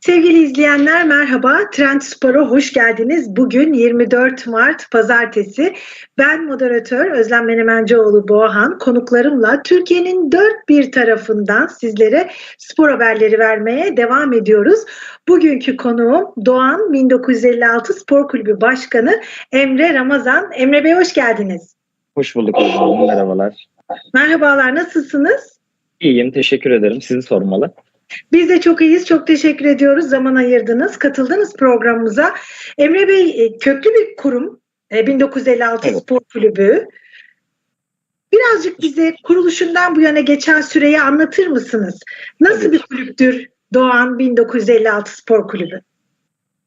Sevgili izleyenler merhaba. Trend Spor'a hoş geldiniz. Bugün 24 Mart Pazartesi. Ben moderatör Özlem Menemencioğlu Boğahan. Konuklarımla Türkiye'nin dört bir tarafından sizlere spor haberleri vermeye devam ediyoruz. Bugünkü konuğum Doğan 1956 Spor Kulübü Başkanı Emre Ramazan. Emre Bey hoş geldiniz. Hoş bulduk Özlem. Merhabalar. Merhabalar nasılsınız? İyiyim. Teşekkür ederim. Sizi sormalı. Biz de çok iyiyiz. Çok teşekkür ediyoruz. Zaman ayırdınız, katıldınız programımıza. Emre Bey e, köklü bir kurum. e, 1956 Evet. Spor Kulübü. Birazcık bize kuruluşundan bu yana geçen süreyi anlatır mısınız? Nasıl Tabii bir kulüptür Doğan 1956 Spor Kulübü?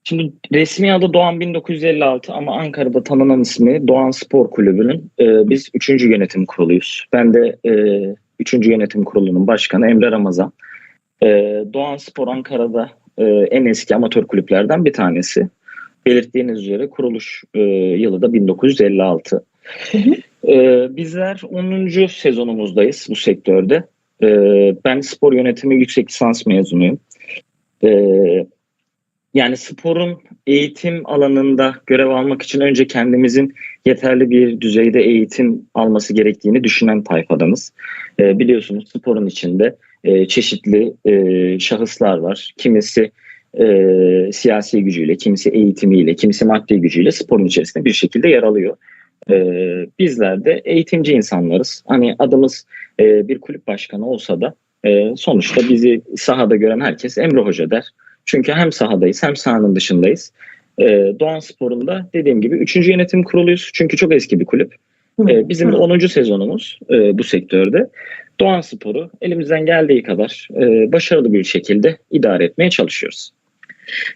Şimdi resmi adı Doğan 1956 ama Ankara'da tanınan ismi Doğan Spor Kulübü'nün e, biz 3. yönetim kuruluyuz. Ben de e, 3. yönetim kurulunun başkanı Emre Ramazan. E, Doğan Spor Ankara'da e, en eski amatör kulüplerden bir tanesi. Belirttiğiniz üzere kuruluş e, yılı da 1956. Hı hı. E, bizler 10. sezonumuzdayız bu sektörde. E, ben spor yönetimi yüksek lisans mezunuyum. Yani sporun eğitim alanında görev almak için önce kendimizin yeterli bir düzeyde eğitim alması gerektiğini düşünen tayfadanız. Biliyorsunuz sporun içinde e, çeşitli e, şahıslar var. Kimisi e, siyasi gücüyle, kimisi eğitimiyle, kimisi maddi gücüyle sporun içerisinde bir şekilde yer alıyor. E, bizler de eğitimci insanlarız. Hani adımız e, bir kulüp başkanı olsa da e, sonuçta bizi sahada gören herkes Emre Hoca der. Çünkü hem sahadayız hem sahanın dışındayız. E, Doğan Spor'un da dediğim gibi 3. yönetim kuruluyuz. Çünkü çok eski bir kulüp. E, bizim de 10. sezonumuz e, bu sektörde. Doğan Spor'u elimizden geldiği kadar e, başarılı bir şekilde idare etmeye çalışıyoruz.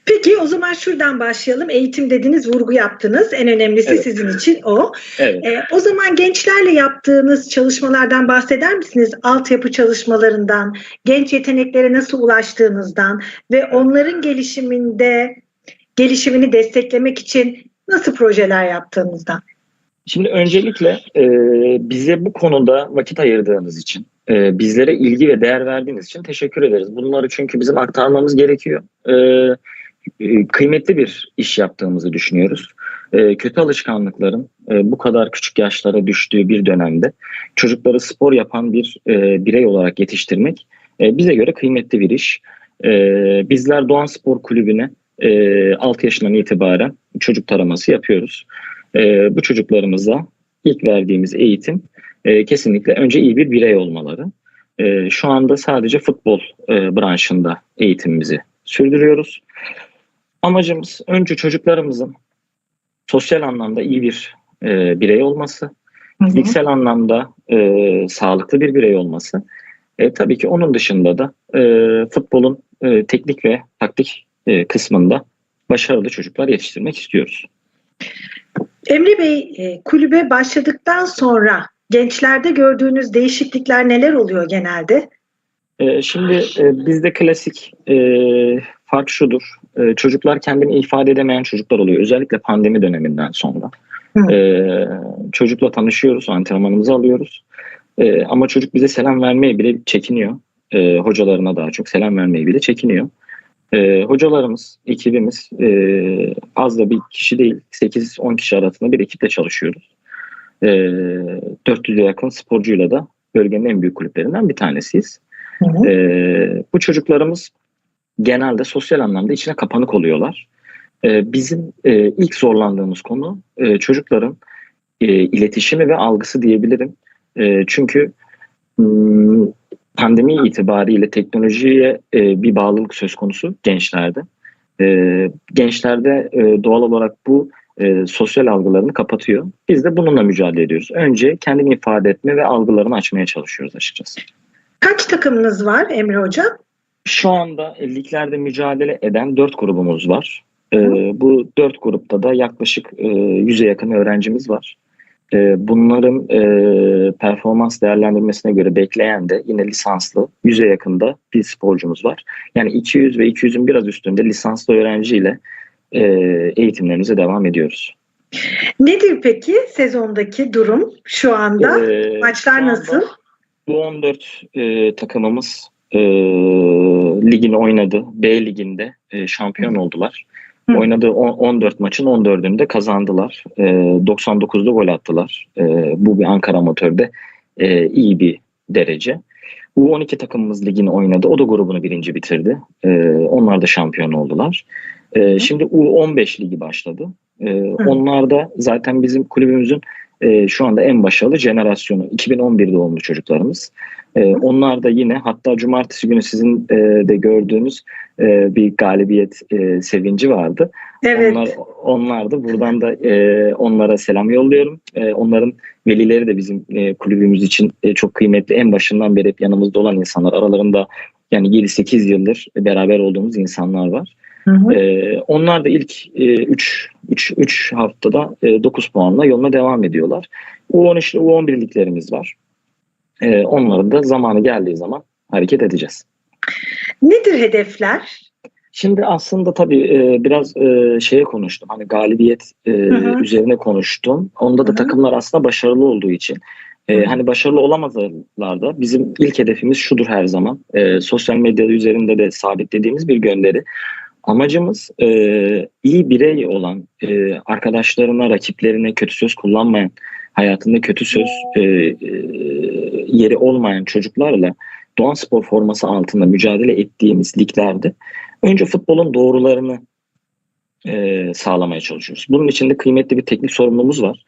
Peki o zaman şuradan başlayalım. Eğitim dediniz, vurgu yaptınız. En önemlisi Evet. sizin için o. Evet. E, o zaman gençlerle yaptığınız çalışmalardan bahseder misiniz? Altyapı çalışmalarından, genç yeteneklere nasıl ulaştığınızdan ve onların gelişiminde gelişimini desteklemek için nasıl projeler yaptığınızdan? Şimdi öncelikle e, bize bu konuda vakit ayırdığınız için, e, bizlere ilgi ve değer verdiğiniz için teşekkür ederiz. Bunları çünkü bizim aktarmamız gerekiyor. E, e, kıymetli bir iş yaptığımızı düşünüyoruz. E, kötü alışkanlıkların e, bu kadar küçük yaşlara düştüğü bir dönemde çocukları spor yapan bir e, birey olarak yetiştirmek e, bize göre kıymetli bir iş. E, bizler Doğan Spor Kulübü'ne e, 6 yaşından itibaren çocuk taraması yapıyoruz. E, bu çocuklarımıza ilk verdiğimiz eğitim e, kesinlikle önce iyi bir birey olmaları. E, şu anda sadece futbol e, branşında eğitimimizi sürdürüyoruz. Amacımız önce çocuklarımızın sosyal anlamda iyi bir e, birey olması, fiziksel anlamda e, sağlıklı bir birey olması. E, tabii ki onun dışında da e, futbolun e, teknik ve taktik e, kısmında başarılı çocuklar yetiştirmek istiyoruz. Emre Bey e, kulübe başladıktan sonra gençlerde gördüğünüz değişiklikler neler oluyor genelde? Ee, şimdi e, bizde klasik e, fark şudur. E, çocuklar kendini ifade edemeyen çocuklar oluyor. Özellikle pandemi döneminden sonra. Hı. E, çocukla tanışıyoruz, antrenmanımızı alıyoruz. E, ama çocuk bize selam vermeye bile çekiniyor. E, hocalarına daha çok selam vermeye bile çekiniyor. E, hocalarımız, ekibimiz e, az da bir kişi değil, 8-10 kişi arasında bir ekiple çalışıyoruz. E, 400'e yakın sporcuyla da bölgenin en büyük kulüplerinden bir tanesiyiz. Ee, bu çocuklarımız genelde sosyal anlamda içine kapanık oluyorlar. Ee, bizim e, ilk zorlandığımız konu e, çocukların e, iletişimi ve algısı diyebilirim. E, çünkü hmm, pandemi itibariyle teknolojiye e, bir bağlılık söz konusu gençlerde. E, gençlerde e, doğal olarak bu e, sosyal algılarını kapatıyor. Biz de bununla mücadele ediyoruz. Önce kendini ifade etme ve algılarını açmaya çalışıyoruz açıkçası. Kaç takımınız var Emre Hocam? Şu anda liglerde mücadele eden dört grubumuz var. Ee, bu dört grupta da yaklaşık e, 100'e yakın öğrencimiz var. Ee, bunların e, performans değerlendirmesine göre bekleyen de yine lisanslı 100'e yakında bir sporcumuz var. Yani 200 ve 200'ün biraz üstünde lisanslı öğrenciyle e, eğitimlerimize devam ediyoruz. Nedir peki sezondaki durum şu anda? Ee, Maçlar şu anda nasıl? Bu 14 e, takımımız e, ligini oynadı. B liginde e, şampiyon oldular. Hı. Oynadığı on- 14 maçın 14'ünde kazandılar. E, 99'da gol attılar. E, bu bir Ankara amatörde e, iyi bir derece. U12 takımımız ligini oynadı. O da grubunu birinci bitirdi. E, onlar da şampiyon oldular. E, şimdi U15 ligi başladı. E, onlar da zaten bizim kulübümüzün e, şu anda en başarılı jenerasyonu. 2011 doğumlu çocuklarımız. E, onlar da yine hatta cumartesi günü sizin e, de gördüğünüz e, bir galibiyet e, sevinci vardı. Evet. Onlar, onlar da buradan da e, onlara selam yolluyorum. E, onların velileri de bizim e, kulübümüz için e, çok kıymetli. En başından beri hep yanımızda olan insanlar. Aralarında yani 7-8 yıldır beraber olduğumuz insanlar var. Hı hı. E, onlar da ilk 3 3 3 haftada e, 9 puanla yoluna devam ediyorlar. U13 ile U11 liglerimiz var. E, onların da zamanı geldiği zaman hareket edeceğiz. Nedir hedefler? Şimdi aslında tabii e, biraz e, şeye konuştum. Hani galibiyet e, hı. üzerine konuştum. Onda da Hı hı. takımlar aslında başarılı olduğu için. E, hani başarılı olamazlar da bizim ilk hedefimiz şudur her zaman. E, sosyal medya üzerinde de sabitlediğimiz bir gönderi. Amacımız e, iyi birey olan, e, arkadaşlarına, rakiplerine kötü söz kullanmayan, hayatında kötü söz e, e, yeri olmayan çocuklarla Doğan Spor forması altında mücadele ettiğimiz liglerde önce futbolun doğrularını e, sağlamaya çalışıyoruz. Bunun için de kıymetli bir teknik sorumlumuz var.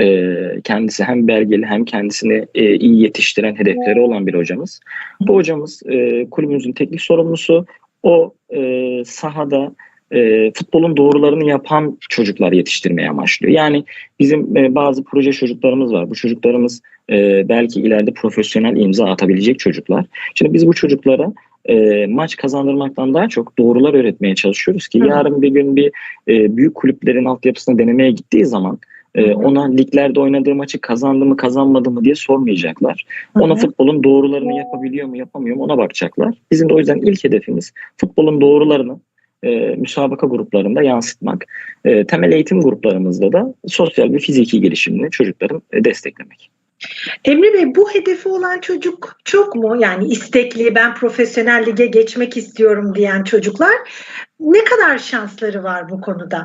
E, kendisi hem belgeli hem kendisini e, iyi yetiştiren hedefleri olan bir hocamız. Bu hocamız e, kulübümüzün teknik sorumlusu. O e, sahada e, futbolun doğrularını yapan çocuklar yetiştirmeye amaçlıyor. Yani bizim e, bazı proje çocuklarımız var. Bu çocuklarımız e, belki ileride profesyonel imza atabilecek çocuklar. Şimdi biz bu çocuklara e, maç kazandırmaktan daha çok doğrular öğretmeye çalışıyoruz ki Hı. yarın bir gün bir e, büyük kulüplerin altyapısına denemeye gittiği zaman e, ona liglerde oynadığı maçı kazandı mı kazanmadı mı diye sormayacaklar. Ona futbolun doğrularını yapabiliyor mu yapamıyor mu ona bakacaklar. Bizim de o yüzden ilk hedefimiz futbolun doğrularını e, müsabaka gruplarında yansıtmak. E, temel eğitim gruplarımızda da sosyal ve fiziki gelişimini çocukların e, desteklemek. Emre Bey bu hedefi olan çocuk çok mu? Yani istekli ben profesyonel lige geçmek istiyorum diyen çocuklar ne kadar şansları var bu konuda?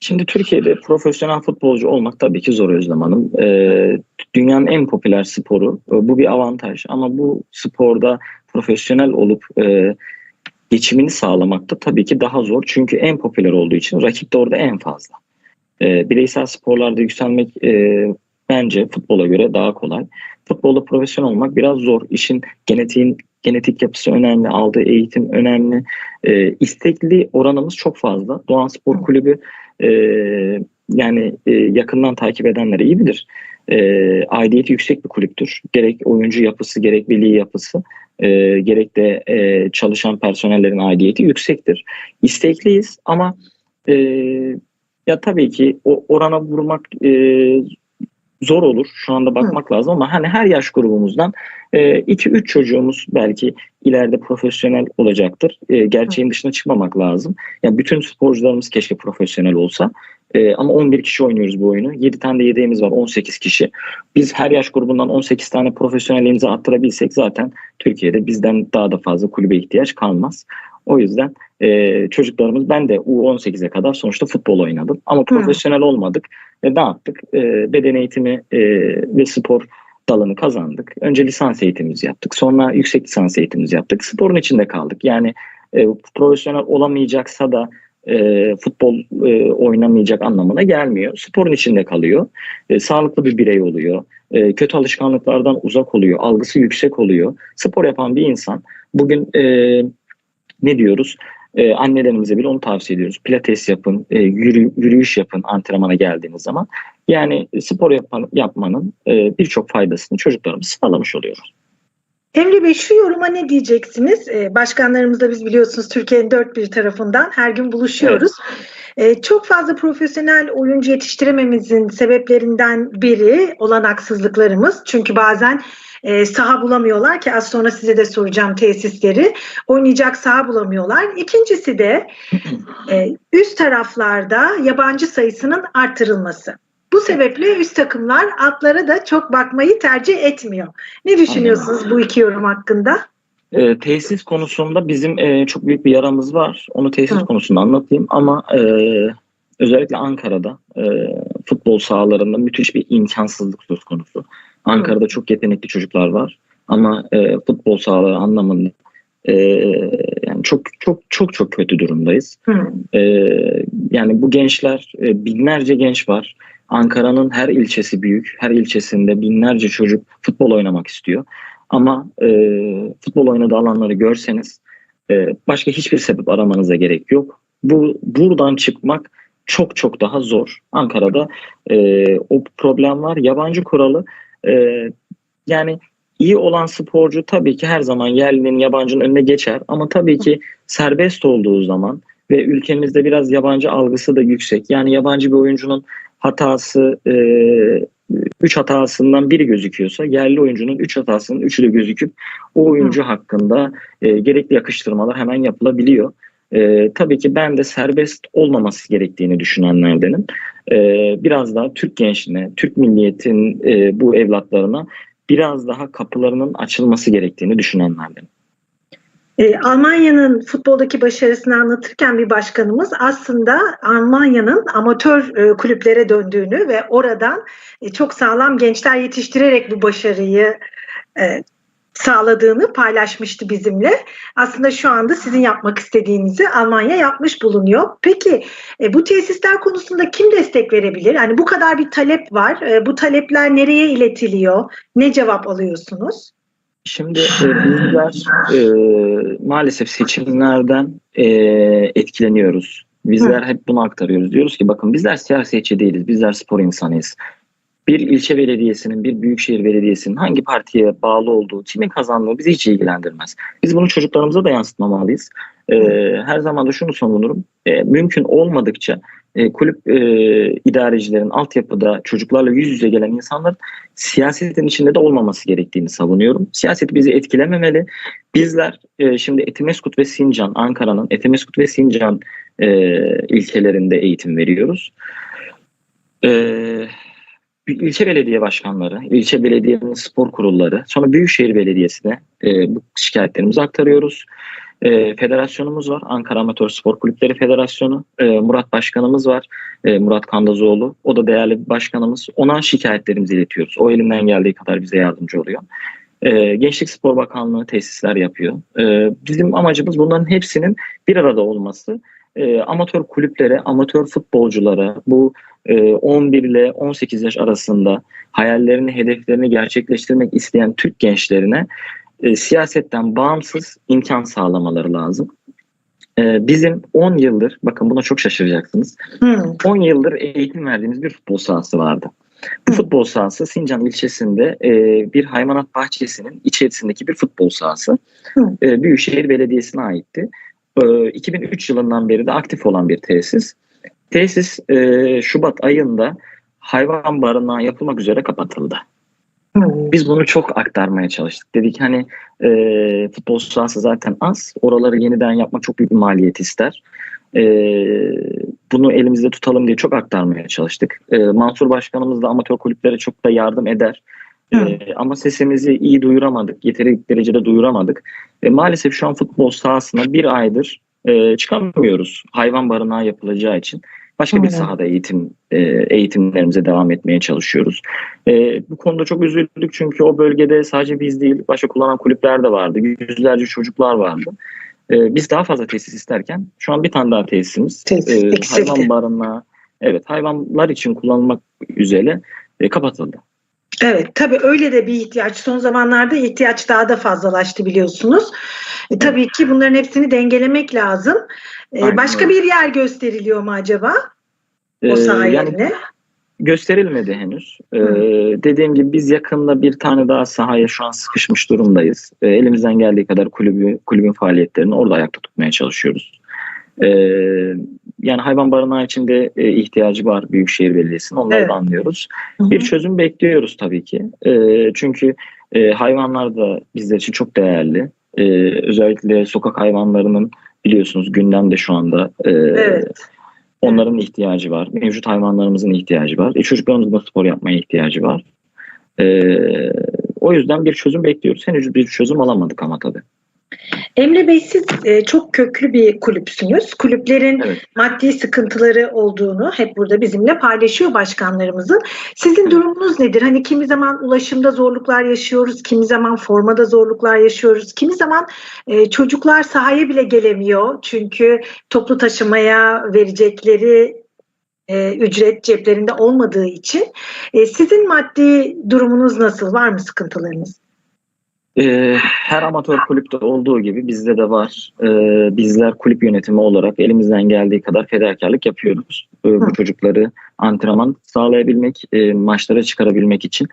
Şimdi Türkiye'de profesyonel futbolcu olmak tabii ki zor Özlem Hanım. Ee, dünyanın en popüler sporu. Ee, Bu bir avantaj ama bu sporda profesyonel olup e, geçimini sağlamak da tabii ki daha zor. Çünkü en popüler olduğu için rakip de orada en fazla. Ee, bireysel sporlarda yükselmek e, bence futbola göre daha kolay. Futbolda profesyonel olmak biraz zor. İşin genetiğin genetik yapısı önemli, aldığı eğitim önemli. Ee, istekli oranımız çok fazla. Doğan Spor Kulübü e, yani e, yakından takip edenler iyi bilir. E, aidiyeti yüksek bir kulüptür. Gerek oyuncu yapısı, gerek veli yapısı, e, gerek de e, çalışan personellerin aidiyeti yüksektir. İstekliyiz ama e, ya tabii ki o orana vurmak e, zor olur. Şu anda bakmak lazım ama hani her yaş grubumuzdan 2-3 çocuğumuz belki ileride profesyonel olacaktır. E, gerçeğin dışına çıkmamak lazım. Yani bütün sporcularımız keşke profesyonel olsa. E, ama 11 kişi oynuyoruz bu oyunu. 7 tane de yedeğimiz var 18 kişi. Biz her yaş grubundan 18 tane profesyonel imza attırabilsek zaten Türkiye'de bizden daha da fazla kulübe ihtiyaç kalmaz. O yüzden e, çocuklarımız ben de U18'e kadar sonuçta futbol oynadım. Ama profesyonel olmadık. E, ne yaptık? E, beden eğitimi e, ve spor dalını kazandık. Önce lisans eğitimimizi yaptık. Sonra yüksek lisans eğitimimizi yaptık. Sporun içinde kaldık. Yani e, profesyonel olamayacaksa da e, futbol e, oynamayacak anlamına gelmiyor. Sporun içinde kalıyor. E, sağlıklı bir birey oluyor. E, kötü alışkanlıklardan uzak oluyor. Algısı yüksek oluyor. Spor yapan bir insan bugün e, ne diyoruz? Ee, annelerimize bile onu tavsiye ediyoruz. Pilates yapın, e, yürü, yürüyüş yapın antrenmana geldiğiniz zaman. Yani spor yapan, yapmanın e, birçok faydasını çocuklarımız sağlamış oluyoruz. Emre Bey şu yoruma ne diyeceksiniz? Ee, başkanlarımızla biz biliyorsunuz Türkiye'nin dört bir tarafından her gün buluşuyoruz. Ee, çok fazla profesyonel oyuncu yetiştirememizin sebeplerinden biri olanaksızlıklarımız. Çünkü bazen e, saha bulamıyorlar ki az sonra size de soracağım tesisleri. Oynayacak saha bulamıyorlar. İkincisi de e, üst taraflarda yabancı sayısının arttırılması. Bu sebeple üst takımlar altlara da çok bakmayı tercih etmiyor. Ne düşünüyorsunuz bu iki yorum hakkında? E, tesis konusunda bizim e, çok büyük bir yaramız var. Onu tesis Hı. konusunda anlatayım ama e, özellikle Ankara'da e, futbol sahalarında müthiş bir imkansızlık söz konusu. Ankara'da çok yetenekli çocuklar var ama e, futbol sahaları anlamında e, yani çok çok çok çok kötü durumdayız. Hı. E, yani bu gençler e, binlerce genç var. Ankara'nın her ilçesi büyük. Her ilçesinde binlerce çocuk futbol oynamak istiyor. Ama e, futbol oynadığı alanları görseniz e, başka hiçbir sebep aramanıza gerek yok. Bu buradan çıkmak çok çok daha zor. Ankara'da e, o problem var. Yabancı kuralı e, yani iyi olan sporcu tabii ki her zaman yerlinin yabancının önüne geçer. Ama tabii ki serbest olduğu zaman ve ülkemizde biraz yabancı algısı da yüksek. Yani yabancı bir oyuncunun hatası e, üç hatasından biri gözüküyorsa yerli oyuncunun üç hatasının üçü de gözüküp o oyuncu hakkında e, gerekli yakıştırmalar hemen yapılabiliyor. E, tabii ki ben de serbest olmaması gerektiğini düşünenlerdenim. E, biraz daha Türk gençliğine, Türk milliyetin e, bu evlatlarına biraz daha kapılarının açılması gerektiğini düşünenlerdenim. E, Almanya'nın futboldaki başarısını anlatırken bir başkanımız aslında Almanya'nın amatör e, kulüplere döndüğünü ve oradan e, çok sağlam gençler yetiştirerek bu başarıyı e, sağladığını paylaşmıştı bizimle. Aslında şu anda sizin yapmak istediğinizi Almanya yapmış bulunuyor. Peki e, bu tesisler konusunda kim destek verebilir? Yani bu kadar bir talep var. E, bu talepler nereye iletiliyor? Ne cevap alıyorsunuz? Şimdi bizler e, maalesef seçimlerden e, etkileniyoruz. Bizler hep bunu aktarıyoruz. Diyoruz ki bakın bizler siyasetçi değiliz. Bizler spor insanıyız. Bir ilçe belediyesinin, bir büyükşehir belediyesinin hangi partiye bağlı olduğu, kimin kazandığı bizi hiç ilgilendirmez. Biz bunu çocuklarımıza da yansıtmamalıyız. E, her zaman da şunu savunurum. E, mümkün olmadıkça e, kulüp e, idarecilerin altyapıda çocuklarla yüz yüze gelen insanların siyasetin içinde de olmaması gerektiğini savunuyorum. Siyaset bizi etkilememeli. Bizler e, şimdi Etimeskut ve Sincan, Ankara'nın Etimeskut ve Sincan e, ilçelerinde eğitim veriyoruz. E, ilçe belediye başkanları, ilçe belediyenin spor kurulları, sonra Büyükşehir Belediyesi'ne e, bu şikayetlerimizi aktarıyoruz. E, federasyonumuz var. Ankara Amatör Spor Kulüpleri Federasyonu. E, Murat Başkanımız var. E, Murat Kandazoğlu. O da değerli bir başkanımız. Ona şikayetlerimizi iletiyoruz. O elinden geldiği kadar bize yardımcı oluyor. E, Gençlik Spor Bakanlığı tesisler yapıyor. E, bizim amacımız bunların hepsinin bir arada olması. E, amatör kulüplere, amatör futbolculara, bu e, 11 ile 18 yaş arasında hayallerini, hedeflerini gerçekleştirmek isteyen Türk gençlerine e, siyasetten bağımsız imkan sağlamaları lazım. E, bizim 10 yıldır, bakın buna çok şaşıracaksınız, Hmm. 10 yıldır eğitim verdiğimiz bir futbol sahası vardı. Bu futbol sahası Sincan ilçesinde e, bir hayvanat bahçesinin içerisindeki bir futbol sahası. E, Büyükşehir Belediyesi'ne aitti. E, 2003 yılından beri de aktif olan bir tesis. Tesis e, Şubat ayında hayvan barınağı yapılmak üzere kapatıldı. Hmm. Biz bunu çok aktarmaya çalıştık. Dedik hani e, futbol sahası zaten az. Oraları yeniden yapmak çok büyük bir maliyet ister. E, bunu elimizde tutalım diye çok aktarmaya çalıştık. E, Mansur Başkanımız da amatör kulüplere çok da yardım eder. E, ama sesimizi iyi duyuramadık. Yeteri derecede duyuramadık. E, maalesef şu an futbol sahasına bir aydır e, çıkamıyoruz. Hayvan barınağı yapılacağı için. Başka bir Hı. sahada eğitim e, eğitimlerimize devam etmeye çalışıyoruz. E, bu konuda çok üzüldük çünkü o bölgede sadece biz değil başka kullanan kulüpler de vardı. Yüzlerce çocuklar vardı. E, biz daha fazla tesis isterken şu an bir tane daha tesisimiz Tesis e, hayvan barınağı evet hayvanlar için kullanılmak üzere e, kapatıldı. Evet tabii öyle de bir ihtiyaç. Son zamanlarda ihtiyaç daha da fazlalaştı biliyorsunuz. E, tabii ki bunların hepsini dengelemek lazım. E, Aynen başka bir yer gösteriliyor mu acaba? O yani yerine. gösterilmedi henüz. E, Hı. dediğim gibi biz yakında bir tane daha sahaya şu an sıkışmış durumdayız. E, elimizden geldiği kadar kulübü, kulübün faaliyetlerini orada ayakta tutmaya çalışıyoruz. E, yani hayvan barınağı için de e, ihtiyacı var Büyükşehir Belediyesi'nin. Onları Evet. da anlıyoruz. Hı hı. Bir çözüm bekliyoruz tabii ki. E, çünkü e, hayvanlar da bizler için çok değerli. E, özellikle sokak hayvanlarının biliyorsunuz gündemde şu anda. E, Evet. Onların ihtiyacı var. Mevcut hayvanlarımızın ihtiyacı var. E, çocuklarımızın da spor yapmaya ihtiyacı var. E, o yüzden bir çözüm bekliyoruz. Henüz bir çözüm alamadık ama tabii. Emre Bey siz e, çok köklü bir kulüpsünüz. Kulüplerin Evet. maddi sıkıntıları olduğunu hep burada bizimle paylaşıyor başkanlarımızın. Sizin Evet. durumunuz nedir? Hani kimi zaman ulaşımda zorluklar yaşıyoruz, kimi zaman formada zorluklar yaşıyoruz, kimi zaman e, çocuklar sahaya bile gelemiyor. Çünkü toplu taşımaya verecekleri e, ücret ceplerinde olmadığı için. E, sizin maddi durumunuz nasıl? Var mı sıkıntılarınız? Ee, her amatör kulüpte olduğu gibi bizde de var. Ee, bizler kulüp yönetimi olarak elimizden geldiği kadar fedakarlık yapıyoruz. Ee, bu çocukları antrenman sağlayabilmek, e, maçlara çıkarabilmek için.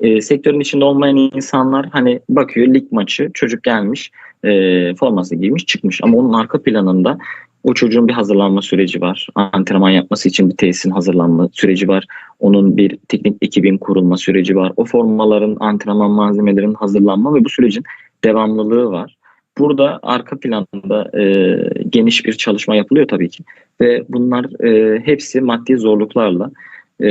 E, sektörün içinde olmayan insanlar hani bakıyor lig maçı çocuk gelmiş e, forması giymiş çıkmış ama onun arka planında o çocuğun bir hazırlanma süreci var. Antrenman yapması için bir tesisin hazırlanma süreci var. Onun bir teknik ekibin kurulma süreci var. O formaların, antrenman malzemelerinin hazırlanma ve bu sürecin devamlılığı var. Burada arka planda e, geniş bir çalışma yapılıyor tabii ki. Ve bunlar e, hepsi maddi zorluklarla e,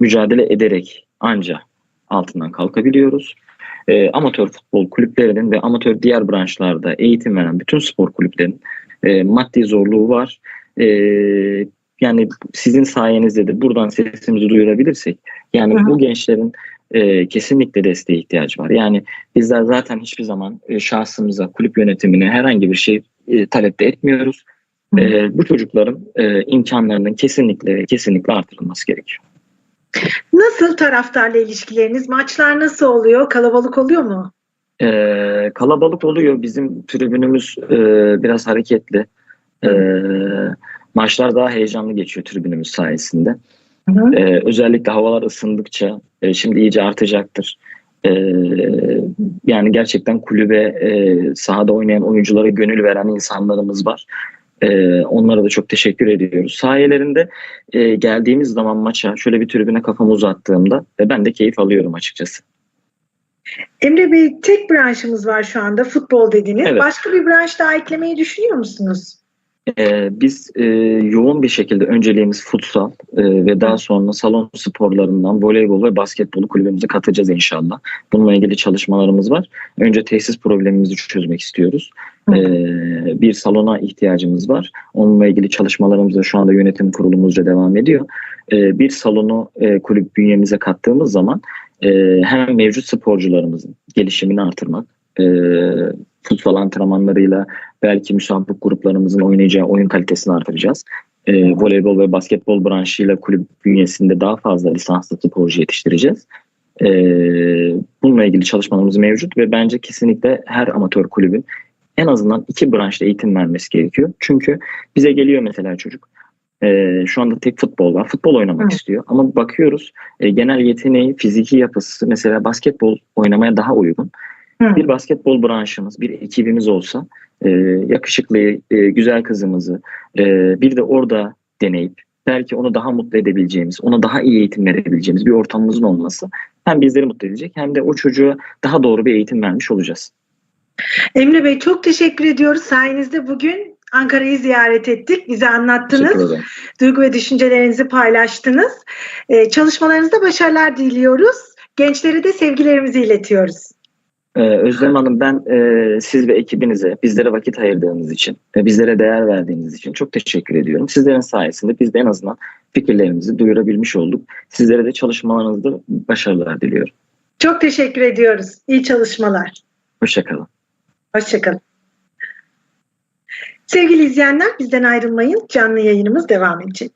mücadele ederek anca altından kalkabiliyoruz. E, amatör futbol kulüplerinin ve amatör diğer branşlarda eğitim veren bütün spor kulüplerinin e, maddi zorluğu var. E, yani sizin sayenizde de buradan sesimizi duyurabilirsek yani Hı hı. bu gençlerin e, kesinlikle desteğe ihtiyacı var. Yani bizler zaten hiçbir zaman e, şahsımıza, kulüp yönetimine herhangi bir şey e, talep de etmiyoruz. Hı. E, bu çocukların e, imkanlarının kesinlikle kesinlikle artırılması gerekiyor. Nasıl taraftarla ilişkileriniz? Maçlar nasıl oluyor? Kalabalık oluyor mu? E, kalabalık oluyor. Bizim tribünümüz e, biraz hareketli. E, maçlar daha heyecanlı geçiyor tribünümüz sayesinde. Hı hı. Ee, özellikle havalar ısındıkça e, şimdi iyice artacaktır. Ee, yani gerçekten kulübe e, sahada oynayan oyunculara gönül veren insanlarımız var. Ee, onlara da çok teşekkür ediyoruz. Sayelerinde e, geldiğimiz zaman maça şöyle bir tribüne kafamı uzattığımda e, ben de keyif alıyorum açıkçası. Emre Bey tek branşımız var şu anda futbol dediniz. Evet. Başka bir branş daha eklemeyi düşünüyor musunuz? Ee, biz e, yoğun bir şekilde önceliğimiz futsal e, ve daha sonra salon sporlarından voleybol ve basketbolu kulübümüze katacağız inşallah. Bununla ilgili çalışmalarımız var. Önce tesis problemimizi çözmek istiyoruz. Ee, bir salona ihtiyacımız var. Onunla ilgili çalışmalarımız da şu anda yönetim kurulumuzca devam ediyor. Ee, bir salonu e, kulüp bünyemize kattığımız zaman e, hem mevcut sporcularımızın gelişimini artırmak, e, futsal antrenmanlarıyla belki müsabık gruplarımızın oynayacağı oyun kalitesini artıracağız. E, voleybol ve basketbol branşıyla kulüp bünyesinde daha fazla lisanslı sporcu yetiştireceğiz. E, bununla ilgili çalışmalarımız mevcut ve bence kesinlikle her amatör kulübün en azından iki branşta eğitim vermesi gerekiyor. Çünkü bize geliyor mesela çocuk. E, şu anda tek futbol var. Futbol oynamak Evet. istiyor. Ama bakıyoruz e, genel yeteneği, fiziki yapısı mesela basketbol oynamaya daha uygun Hı. bir basketbol branşımız, bir ekibimiz olsa e, yakışıklı, e, güzel kızımızı e, bir de orada deneyip belki onu daha mutlu edebileceğimiz, ona daha iyi eğitim verebileceğimiz bir ortamımızın olması hem bizleri mutlu edecek hem de o çocuğa daha doğru bir eğitim vermiş olacağız. Emre Bey çok teşekkür ediyoruz. Sayenizde bugün Ankara'yı ziyaret ettik. Bize anlattınız. Duygu ve düşüncelerinizi paylaştınız. Ee, çalışmalarınızda başarılar diliyoruz. Gençlere de sevgilerimizi iletiyoruz. Ee, Özlem Hanım ben e, siz ve ekibinize bizlere vakit ayırdığınız için ve bizlere değer verdiğiniz için çok teşekkür ediyorum. Sizlerin sayesinde biz de en azından fikirlerimizi duyurabilmiş olduk. Sizlere de çalışmalarınızda başarılar diliyorum. Çok teşekkür ediyoruz. İyi çalışmalar. Hoşçakalın. Hoşçakalın. Sevgili izleyenler bizden ayrılmayın. Canlı yayınımız devam edecek.